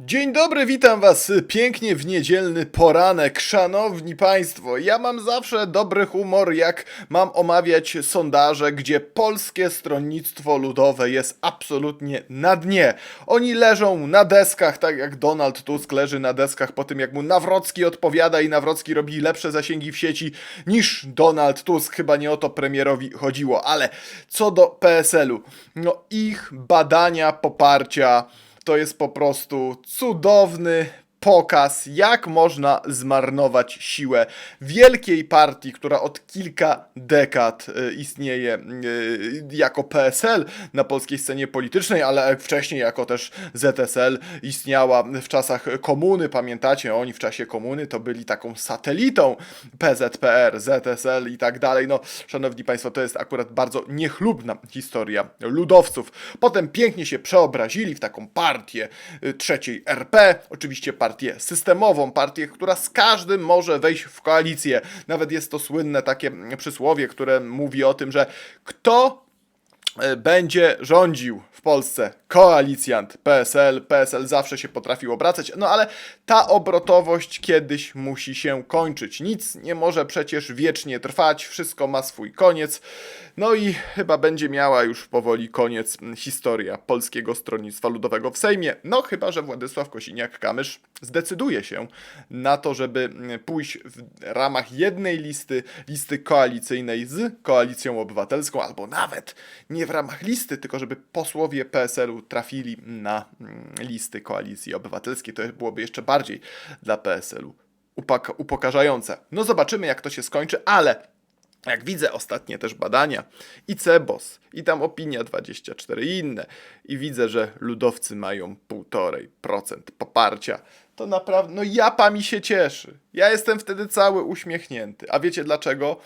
Dzień dobry, witam was pięknie w niedzielny poranek. Szanowni Państwo, ja mam zawsze dobry humor, jak mam omawiać sondaże, gdzie polskie stronnictwo ludowe jest absolutnie na dnie. Oni leżą na deskach, tak jak Donald Tusk leży na deskach po tym, jak mu Nawrocki odpowiada i Nawrocki robi lepsze zasięgi w sieci niż Donald Tusk. Chyba nie o to premierowi chodziło, ale co do PSL-u, no ich badania poparcia to jest po prostu cudowny pokaz, jak można zmarnować siłę wielkiej partii, która od kilka dekad e, istnieje e, jako PSL na polskiej scenie politycznej, ale wcześniej jako też ZSL istniała w czasach komuny. Pamiętacie, oni w czasie komuny to byli taką satelitą PZPR, ZSL i tak dalej. No, szanowni państwo, to jest akurat bardzo niechlubna historia ludowców. Potem pięknie się przeobrazili w taką partię y, trzeciej RP, oczywiście partię systemową, partię, która z każdym może wejść w koalicję. Nawet jest to słynne takie przysłowie, które mówi o tym, że kto e, będzie rządził w Polsce koalicjant PSL. PSL zawsze się potrafił obracać, no ale ta obrotowość kiedyś musi się kończyć. Nic nie może przecież wiecznie trwać, wszystko ma swój koniec. No i chyba będzie miała już powoli koniec historia Polskiego Stronnictwa Ludowego w Sejmie. No chyba, że Władysław Kosiniak-Kamysz zdecyduje się na to, żeby pójść w ramach jednej listy, listy koalicyjnej z Koalicją Obywatelską, albo nawet nie w ramach listy, tylko żeby posłowie PSL-u trafili na mm, listy Koalicji Obywatelskiej. To byłoby jeszcze bardziej dla PSL-u upokarzające. No zobaczymy, jak to się skończy, ale jak widzę ostatnie też badania i Cebos, i tam Opinia 24 i inne, i widzę, że ludowcy mają 1,5% poparcia, to naprawdę, no japa mi się cieszy. Ja jestem wtedy cały uśmiechnięty. A wiecie dlaczego?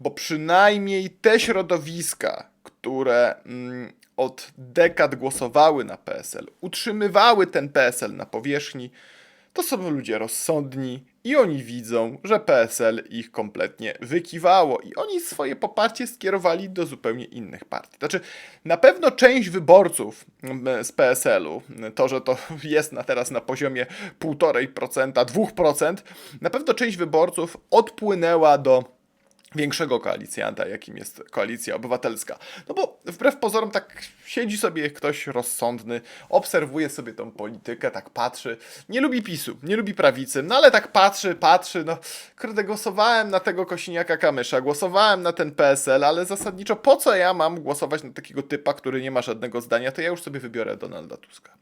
Bo przynajmniej te środowiska, które mm, od dekad głosowały na PSL, utrzymywały ten PSL na powierzchni, to są ludzie rozsądni i oni widzą, że PSL ich kompletnie wykiwało i oni swoje poparcie skierowali do zupełnie innych partii. Znaczy, na pewno część wyborców mm, z PSL-u, to, że to jest na teraz na poziomie 1,5%, 2%, na pewno część wyborców odpłynęła do większego koalicjanta, jakim jest koalicja obywatelska. No bo wbrew pozorom tak siedzi sobie ktoś rozsądny, obserwuje sobie tą politykę, tak patrzy, nie lubi PiSu, nie lubi prawicy, no ale tak patrzy, patrzy, no kurde, głosowałem na tego Kosiniaka Kamysza, głosowałem na ten PSL, ale zasadniczo po co ja mam głosować na takiego typa, który nie ma żadnego zdania, to ja już sobie wybiorę Donalda Tuska.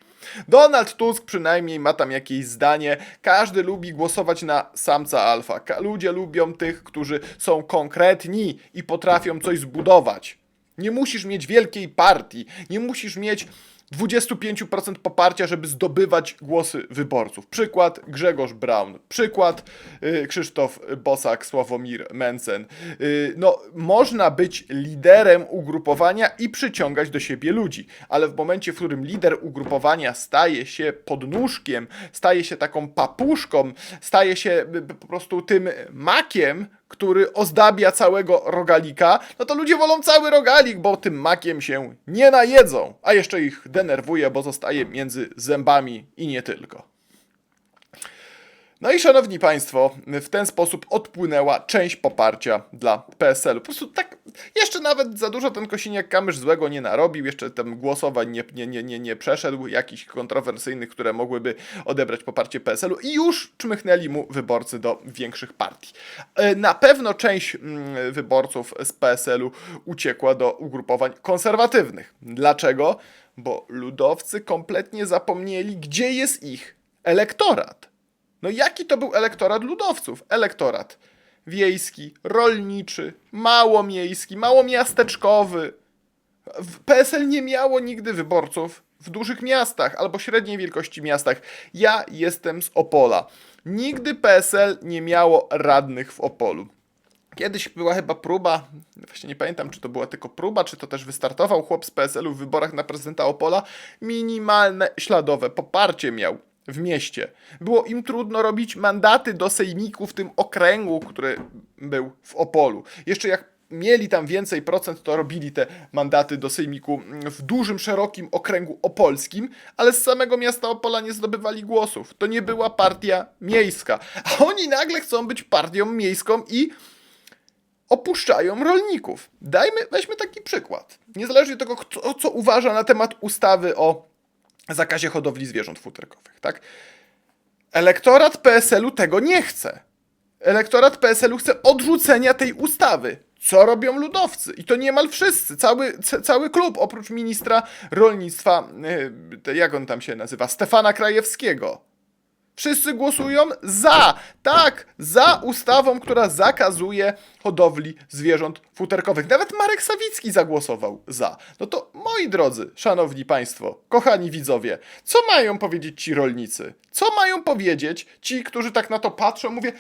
Donald Tusk przynajmniej ma tam jakieś zdanie. Każdy lubi głosować na samca alfa. Ludzie lubią tych, którzy są konkretni i potrafią coś zbudować. Nie musisz mieć wielkiej partii, nie musisz mieć 25% poparcia, żeby zdobywać głosy wyborców. Przykład Grzegorz Braun, przykład y, Krzysztof Bosak, Sławomir Mencen. Y, no, można być liderem ugrupowania i przyciągać do siebie ludzi, ale w momencie, w którym lider ugrupowania staje się podnóżkiem, staje się taką papuszką, staje się y, po prostu tym makiem, który ozdabia całego rogalika, no to ludzie wolą cały rogalik, bo tym makiem się nie najedzą, a jeszcze ich denerwuje, bo zostaje między zębami i nie tylko. No i szanowni państwo, w ten sposób odpłynęła część poparcia dla PSL-u. Po prostu tak, jeszcze nawet za dużo ten Kosiniak-Kamysz złego nie narobił, jeszcze tam głosowań nie, nie, nie, nie, nie przeszedł, jakichś kontrowersyjnych, które mogłyby odebrać poparcie PSL-u i już czmychnęli mu wyborcy do większych partii. E, Na pewno część mm, wyborców z PSL-u uciekła do ugrupowań konserwatywnych. Dlaczego? Bo ludowcy kompletnie zapomnieli, gdzie jest ich elektorat. No jaki to był elektorat ludowców? Elektorat wiejski, rolniczy, małomiejski, małomiasteczkowy. PSL nie miało nigdy wyborców w dużych miastach albo średniej wielkości miastach. Ja jestem z Opola. Nigdy PSL nie miało radnych w Opolu. Kiedyś była chyba próba, właśnie nie pamiętam, czy to była tylko próba, czy to też wystartował chłop z PSL-u w wyborach na prezydenta Opola. Minimalne śladowe poparcie miał w mieście. Było im trudno robić mandaty do sejmiku w tym okręgu, który był w Opolu. Jeszcze jak mieli tam więcej procent, to robili te mandaty do sejmiku w dużym, szerokim okręgu opolskim, ale z samego miasta Opola nie zdobywali głosów. To nie była partia miejska. A oni nagle chcą być partią miejską i opuszczają rolników. Dajmy, weźmy taki przykład. Niezależnie od tego, kto, co uważa na temat ustawy o zakazie hodowli zwierząt futerkowych, tak? Elektorat PSL-u tego nie chce. Elektorat PSL-u chce odrzucenia tej ustawy. Co robią ludowcy? I to niemal wszyscy, cały, ca- cały klub, oprócz ministra rolnictwa, te- jak on tam się nazywa, Stefana Krajewskiego. Wszyscy głosują za, tak, za ustawą, która zakazuje hodowli zwierząt futerkowych. Nawet Marek Sawicki zagłosował za. No to moi drodzy, szanowni państwo, kochani widzowie, co mają powiedzieć ci rolnicy? Co mają powiedzieć ci, którzy tak na to patrzą? Mówię,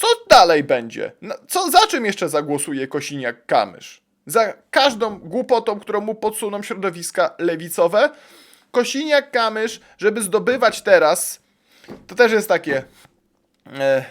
co dalej będzie? Co, za czym jeszcze zagłosuje Kosiniak-Kamysz? Za każdą głupotą, którą mu podsuną środowiska lewicowe? Kosiniak-Kamysz, żeby zdobywać teraz to też jest takie. E,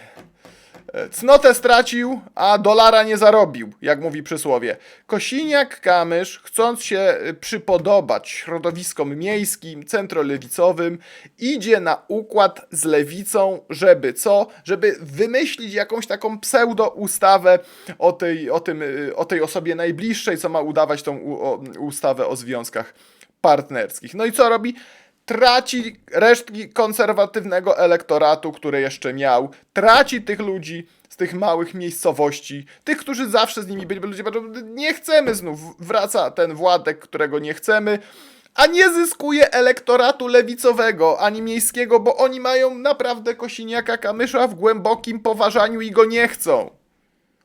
e, cnotę stracił, a dolara nie zarobił, jak mówi przysłowie. Kosiniak Kamysz, chcąc się e, przypodobać środowiskom miejskim, centrolewicowym, idzie na układ z lewicą, żeby co? Żeby wymyślić jakąś taką pseudo-ustawę o tej, o, tym, e, o tej osobie najbliższej, co ma udawać tą u, o, ustawę o związkach partnerskich. No i co robi? Traci resztki konserwatywnego elektoratu, które jeszcze miał, traci tych ludzi z tych małych miejscowości, tych, którzy zawsze z nimi byli, bo ludzie patrzą, nie chcemy znów, wraca ten Władek, którego nie chcemy, a nie zyskuje elektoratu lewicowego, ani miejskiego, bo oni mają naprawdę Kosiniaka Kamysza w głębokim poważaniu i go nie chcą.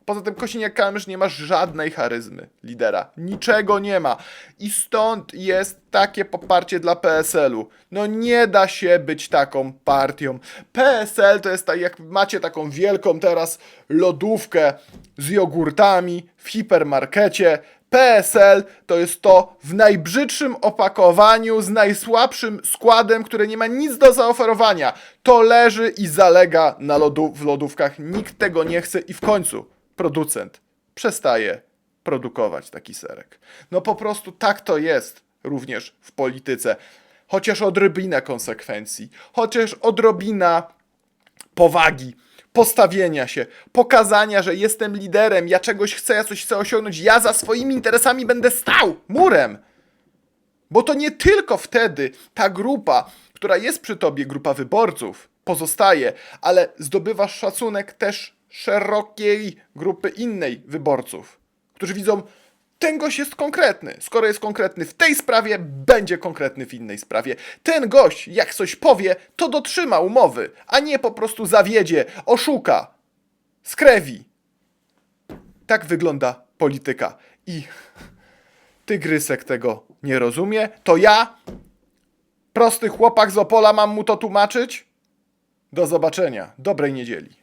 Poza tym Kosiniak-Kamysz nie ma żadnej charyzmy lidera. Niczego nie ma. I stąd jest takie poparcie dla PSL-u. No nie da się być taką partią. PSL to jest tak, jak macie taką wielką teraz lodówkę z jogurtami w hipermarkecie. PSL to jest to w najbrzydszym opakowaniu, z najsłabszym składem, które nie ma nic do zaoferowania. To leży i zalega na lodu w lodówkach. Nikt tego nie chce i w końcu producent przestaje produkować taki serek. No po prostu tak to jest również w polityce. Chociaż odrobina konsekwencji, chociaż odrobina powagi, postawienia się, pokazania, że jestem liderem, ja czegoś chcę, ja coś chcę osiągnąć, ja za swoimi interesami będę stał murem. Bo to nie tylko wtedy ta grupa, która jest przy tobie, grupa wyborców, pozostaje, ale zdobywasz szacunek też szerokiej grupy innej wyborców, którzy widzą, ten gość jest konkretny. Skoro jest konkretny w tej sprawie, będzie konkretny w innej sprawie. Ten gość, jak coś powie, to dotrzyma umowy, a nie po prostu zawiedzie, oszuka, skrewi. Tak wygląda polityka. I tygrysek tego nie rozumie, to ja, prosty chłopak z Opola, mam mu to tłumaczyć? Do zobaczenia. Dobrej niedzieli.